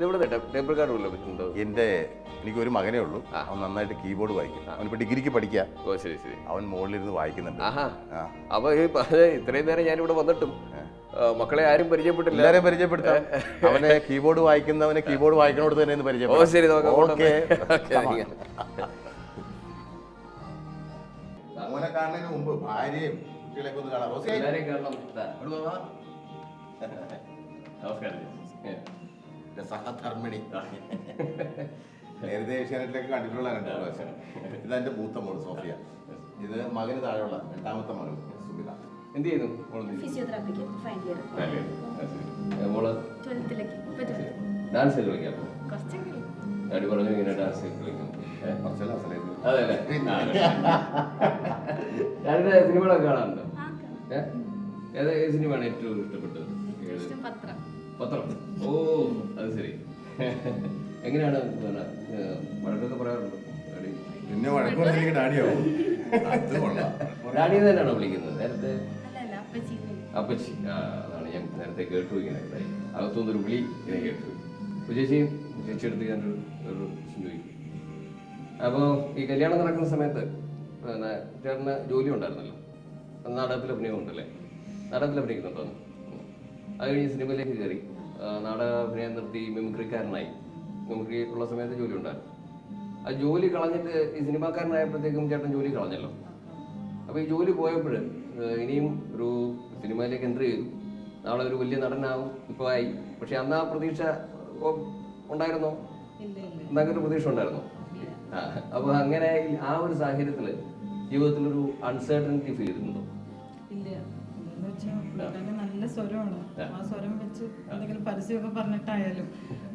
Table card ഉണ്ടോ എന്റെ എനിക്കൊരു മകനേ ഉള്ളൂ. അവൻ നന്നായിട്ട് കീബോർഡ് വായിക്കും. അവനിപ്പോ ഡിഗ്രിക്ക് പഠിക്കുക ഓ ശരി ശരി. അവൻ മുകളിലിരുന്ന് വായിക്കുന്നുണ്ട്. ആഹാ. അപ്പൊ ഈ പറഞ്ഞ ഇത്രയും നേരം ഞാൻ ഇവിടെ വന്നിട്ടും മക്കളെ ആരും പരിചയപ്പെട്ടില്ല. ആരെയും പരിചയപ്പെടുത്താം. അവനെ കീബോർഡ് വായിക്കുന്നവനെ കീബോർഡ് വായിക്കണോട് തന്നെ ഒന്ന് ഓ ശരി നോക്കാം ഓക്കെ. ഓക്കെ മോനെ കാണുന്നതിന് മുമ്പ് ഭാര്യയും കുട്ടികളൊക്കെ ഒന്ന് കാണാം. നമസ്കാരം. എന്റെ സഹധർമ്മിണി. നേരത്തെ ഏഷ്യാനെറ്റിലൊക്കെ കണ്ടിട്ടുള്ള രണ്ട് പ്രാവശ്യം. ഇതെന്റെ മൂത്ത മോൾ സോഫിയ. ഇത് മകന് താഴെയുള്ള രണ്ടാമത്തെ മകൾ സുബിത എന്ത് ചെയ്യുന്നു? ഫിസിയോതെറാപ്പിക്ക് ഫൈനൽ ഇയർ മോൾ? ഡാൻസ് കളിക്കാം. കുറച്ചെങ്കിലും. ഡാഡി പറഞ്ഞു ഇങ്ങനെ ഡാൻസ് കളിക്കും. ഡാഡിയുടെ സിനിമകളൊക്കെ കാണാറുണ്ടോ. ഏത് ഏത് സിനിമയാണ് ഏറ്റവും ഇഷ്ടപ്പെട്ടത്? ഇഷ്ടം പത്രം. പത്രം. ഓ അത് ശരി. എങ്ങനെയാണ് പിന്നെ വഴക്കൊക്കെ പറയാറുണ്ടോ? ഡാഡി? നിന്നെ വഴക്കുണ്ടെങ്കിൽ ഡാഡിയാവും. അത് കൊള്ളാം. ഡാഡി തന്നെയാണോ വിളിക്കുന്നത്? നേരത്തെ? അല്ല അല്ല അപ്പച്ചി അപ്പച്ചി. ആ അതാണ് ഞാൻ നേരത്തെ കേട്ടു ഇങ്ങനെ. അകത്തുനിന്നൊരു ഒരു വിളി ഇങ്ങനെ കേട്ടു. അപ്പൊ ചേച്ചി ചേച്ചി എടുത്ത് ഞാൻ ഒരു ചോദിക്കും. അപ്പോൾ ഈ കല്യാണം നടക്കുന്ന സമയത്ത് പിന്നെ ചേട്ടന് ജോലി ഉണ്ടായിരുന്നല്ലോ. നാടകത്തിൽ അഭിനയം ഉണ്ടല്ലേ? നാടകത്തിൽ അഭിനയിക്കുന്നുണ്ടോ. അത് സിനിമയിലേക്ക് കയറി. നാടക അഭിനയം നിർത്തി മിമിക്രിക്കാരനായി. മിമിക്രി ഉള്ള സമയത്ത് ജോലി ഉണ്ടായിരുന്നു ആ ജോലി കളഞ്ഞിട്ട് ഈ സിനിമാക്കാരനായപ്പോഴത്തേക്കും ചേട്ടൻ ജോലി കളഞ്ഞല്ലോ. അപ്പോൾ ഈ ജോലി പോയപ്പോൾ ഇനിയും ഒരു സിനിമയിലേക്ക് എൻട്രി ചെയ്തു. നാളെ ഒരു വലിയ നടനാവും. ഇപ്പോൾ ആയി. പക്ഷെ അന്ന് ആ പ്രതീക്ഷ ഉണ്ടായിരുന്നോ? എന്നൊരു പ്രതീക്ഷ ഉണ്ടായിരുന്നോ? അപ്പൊ അപ്പോൾ അങ്ങനെ ആ ഒരു സാഹചര്യത്തിൽ ജീവിതത്തിലൊരു അൺസർട്ടനിറ്റി ഫീൽ ചെയ്തിട്ടുണ്ടോ നല്ല സ്വരമാണ്? ആ. സ്വരം വെച്ച് എന്തെങ്കിലും പരസ്യമൊക്കെ പറഞ്ഞിട്ടായാലും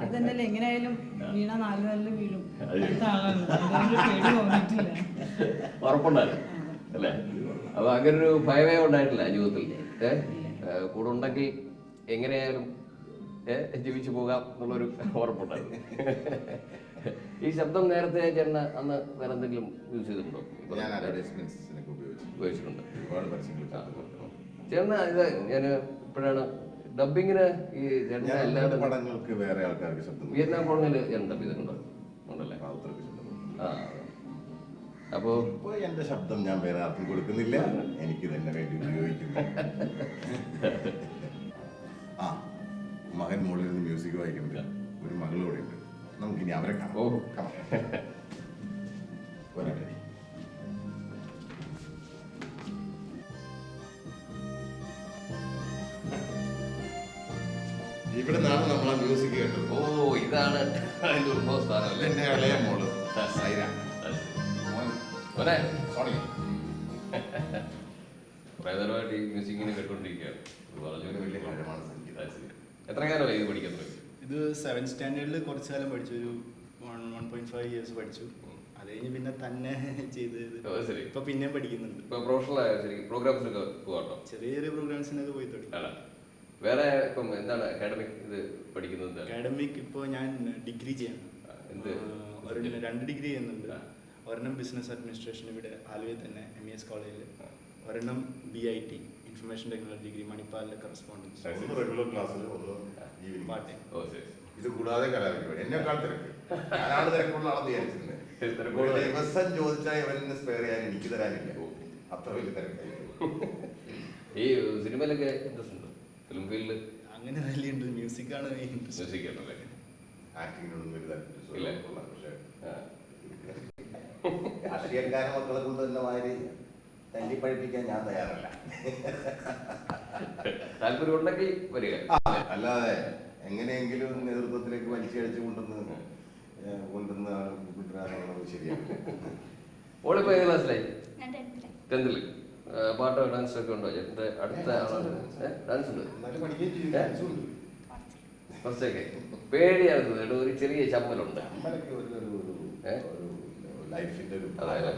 അത് തന്നെയല്ലേ എങ്ങനെയായാലും വീണ നാല് നല്ല വീഴും. അടുത്ത ആളാണ്. പേടി തോന്നിയിട്ടില്ല. ഉറപ്പുണ്ടായിരുന്നു അല്ലേ? അപ്പൊ അങ്ങനെ ഒരു ഭയമേ ഉണ്ടായിട്ടില്ല ജീവിതത്തിൽ. ഏഹ് കൂടെ ഉണ്ടെങ്കിൽ എങ്ങനെയായാലും ജീവിച്ചു പോകാം എന്നുള്ളൊരു ഉറപ്പുണ്ടായിരുന്നു. ഈ ശബ്ദം നേരത്തെ ചേട്ടന് അന്ന് വേറെ എന്തെങ്കിലും യൂസ് ചെയ്തിട്ടുണ്ടോ ഉപയോഗിച്ചിട്ടുണ്ട്. ഒരുപാട് പരസ്യങ്ങൾ ചേട്ടന് ഇത് ഞാൻ ഇപ്പോഴാണ് ഡബിങ്ങിന് ഈ ചേട്ടന് എല്ലാ പടങ്ങൾക്ക് വേറെ ആൾക്കാർക്ക് ശബ്ദം. വിയറ്റ്നാം കോളനിയിൽ ഞാൻ ഡബ് ചെയ്തിട്ടുണ്ടോ ഉണ്ടല്ലേ. ആ. അപ്പോൾ ഇപ്പൊ എന്റെ ശബ്ദം ഞാൻ വേറെ ആർക്കും കൊടുക്കുന്നില്ല. എനിക്ക് തന്നെ വേണ്ടി ഉപയോഗിക്കുന്നു. ആ മകൻ മുകളിൽ നിന്ന് മ്യൂസിക് വായിക്കുന്നില്ല ഒരു മകളും കൂടെ ഉണ്ട്. നമുക്കിനി അവരെ കാണാം. ഓ. Come ഇവിടെ നിന്നാണ് നമ്മൾ ആ മ്യൂസിക് കേട്ടത്. ഓ ഇതാണ് അതിന്റെ ഉത്ഭവ സ്ഥാനം അല്ലേ? എന്റെ ഇളയ മോൾ. സൈര. മോൻ. മോനെ. സോണി കുറേ നേരമായിട്ട് ഈ കേട്ടോണ്ടിരിക്കുകയാണ്. വലിയ കാര്യമാണ് സംഗീതം. എത്ര കാലമായി ഇത് പഠിക്കാൻ തുടങ്ങി? ഇത് സെവൻ സ്റ്റാൻഡേർഡിൽ കുറച്ച് കാലം പഠിച്ചു. ഒരു one one point five years പഠിച്ചു. അത് കഴിഞ്ഞ് പിന്നെ തന്നെ ചെയ്ത്. ഇപ്പൊ പിന്നെയും പഠിക്കുന്നുണ്ട്. ഇപ്പൊ പ്രൊഫഷണൽ ആയ ശരി പ്രോഗ്രാംസിനൊക്കെ പോകാട്ടോ ചെറിയ ചെറിയ പ്രോഗ്രാംസിനൊക്കെ പോയി തുടങ്ങി. അല്ല വേറെ ഇപ്പം എന്താണ് അക്കാഡമിക് ഇത് പഠിക്കുന്നത്? അക്കാഡമിക് ഇപ്പോൾ ഞാൻ ഡിഗ്രി ചെയ്യണം ആ, എന്ത്? ഒരെണ്ണം രണ്ട് ഡിഗ്രി ചെയ്യുന്നുണ്ട്. ഒരെണ്ണം ബിസിനസ് അഡ്മിനിസ്ട്രേഷൻ ഇവിടെ ആലുവയിൽ തന്നെ എം ഇ എസ് കോളേജിൽ ഒരെണ്ണം B I T information technology degree മണിപ്പാലിലെ correspondence regular ക്ലാസ്സിൽ ഇത് കൂടാതെ കലാപരിപാടി. എന്നെക്കാൾ തിരക്ക്. ഞാനാണ് തിരക്കുള്ള ആളെന്ന് വിചാരിച്ചിരുന്നത് തിരക്കുള്ള ഒരു ദിവസം ചോദിച്ചാൽ സ്പെയർ ചെയ്യാൻ എനിക്ക് തരാനില്ല. അത്ര വലിയ തിരക്കായി ഈ സിനിമയിലൊക്കെ ഇൻട്രസ്റ്റ് ഫിലിം അങ്ങനെ വലിയ മ്യൂസിക്കാണ് മ്യൂസിക് ആണല്ലേ ആക്ടിങ്ങിനൊന്നും ഒരു ഇല്ല. താല്പര്യം പക്ഷേ ആ. രാഷ്ട്രീയക്കാരെ മക്കളെ കൊണ്ട് തന്നെ മാതിരി തല്ലി പഠിപ്പിക്കാൻ ഞാൻ തയ്യാറല്ല. വരിക. അല്ലാതെ എങ്ങനെയെങ്കിലും നേതൃത്വത്തിലേക്ക് വലിച്ചടിച്ച് കൊണ്ടുവന്ന് കൊണ്ടുവന്ന വിട്ടുന്നത് ശരിയാണ് ഓളിപ്പോ ഏത് ക്ലാസ്സിലായി ടെൻത്തിൽ പാട്ടോ ഡാൻസ് ഒക്കെ ഉണ്ടോ? ചേട്ടന്റെ അടുത്ത ആളാണ്. ഡാൻസ് ഉണ്ട്. കുറച്ചൊക്കെ. പേടിയാണ് കേട്ടോ ഒരു ചെറിയ ചമ്മലുണ്ട്. അതായത്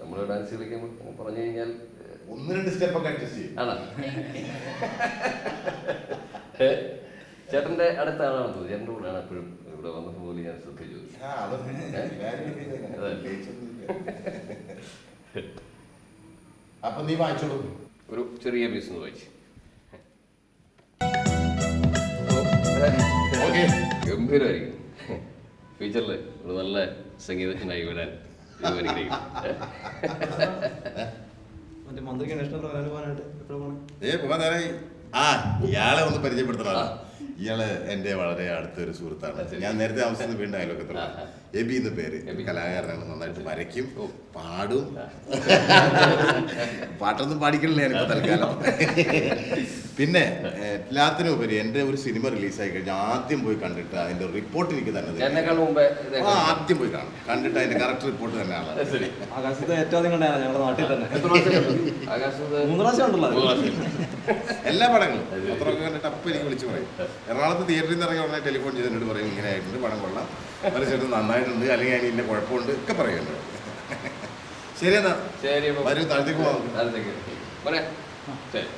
നമ്മൾ ഡാൻസ് കളിക്കുമ്പോൾ പറഞ്ഞു കഴിഞ്ഞാൽ ഒന്ന് രണ്ട് സ്റ്റെപ്പൊക്കെ അഡ്ജസ്റ്റ് ചെയ്യും. ആണോ? ചേട്ടന്റെ അടുത്ത ആളാണ് തോന്നുന്നു. ചേട്ടന്റെ കൂടെയാണ് എപ്പോഴും ഇവിടെ വന്നപ്പോൾ പോലും ഞാൻ ശ്രദ്ധിച്ചു ആ, അതൊന്നും എല്ലാവരും ഇങ്ങനെ അതെ. പ്രത്യേകിച്ചൊന്നുമില്ല. അപ്പൊ നീ വായിച്ചോളൂ. ഒരു ചെറിയ പീസ് വായിച്ചു. ഓക്കെ. ഗംഭീരമായിരിക്കും ഫ്യൂച്ചറിൽ ഒരു നല്ല സംഗീതജ്ഞനായി വരാൻ ഏ പോകാൻ നേരായി. ആ ഇയാളെ ഒന്ന് പരിചയപ്പെടുത്തണല്ലോ ഇയാൾ എന്റെ വളരെ അടുത്തൊരു സുഹൃത്താണ്. ഞാൻ നേരത്തെ താമസിക്കുന്ന വീണ്ടും അയലോക്കത്തുള്ള എബി എന്ന് പേര്. കലാകാരനാണ് നന്നായിട്ട് വരയ്ക്കും പാടും. പാട്ടൊന്നും പാടിക്കണില്ല ഞാനിപ്പോ തൽക്കാലം. പിന്നെ ഏ, എല്ലാത്തിനും ഉപരി എന്റെ ഒരു സിനിമ റിലീസായി കഴിഞ്ഞാൽ ആദ്യം പോയി കണ്ടിട്ട് അതിന്റെ റിപ്പോർട്ട് എനിക്ക് തന്നെ ആദ്യം പോയി കാണും. കണ്ടിട്ട് അതിന്റെ കറക്റ്റ് റിപ്പോർട്ട് തന്നെയാണ് ആകാശത്ത് ഏറ്റവും ഞങ്ങളുടെ നാട്ടിൽ തന്നെ. എത്ര പ്രാവശ്യം ആകാശത്ത് മൂന്ന് പ്രാവശ്യം. എല്ലാ പടങ്ങളും. അത്രയൊക്കെ കണ്ടിട്ട് അപ്പം എനിക്ക് വിളിച്ചു പറയും. എറണാകുളത്ത് തിയേറ്ററിൽ നിന്ന് ഇറങ്ങി ഉടനെ ടെലിഫോൺ ചെയ്ത് എന്നോട് പറയും ഇങ്ങനെ ആയിട്ടുണ്ട് പടം കൊള്ളാം. പരസ്യമായിട്ട് നന്നായിട്ടുണ്ട് അല്ലെങ്കിൽ അതിന് ഇന്ന കുഴപ്പമുണ്ട് ഒക്കെ പറയും ശരി എന്നാ. ശരി വരും താഴത്തേക്ക് പോവാം. നമുക്ക്. താഴത്തേക്ക്. മോനെ ശരി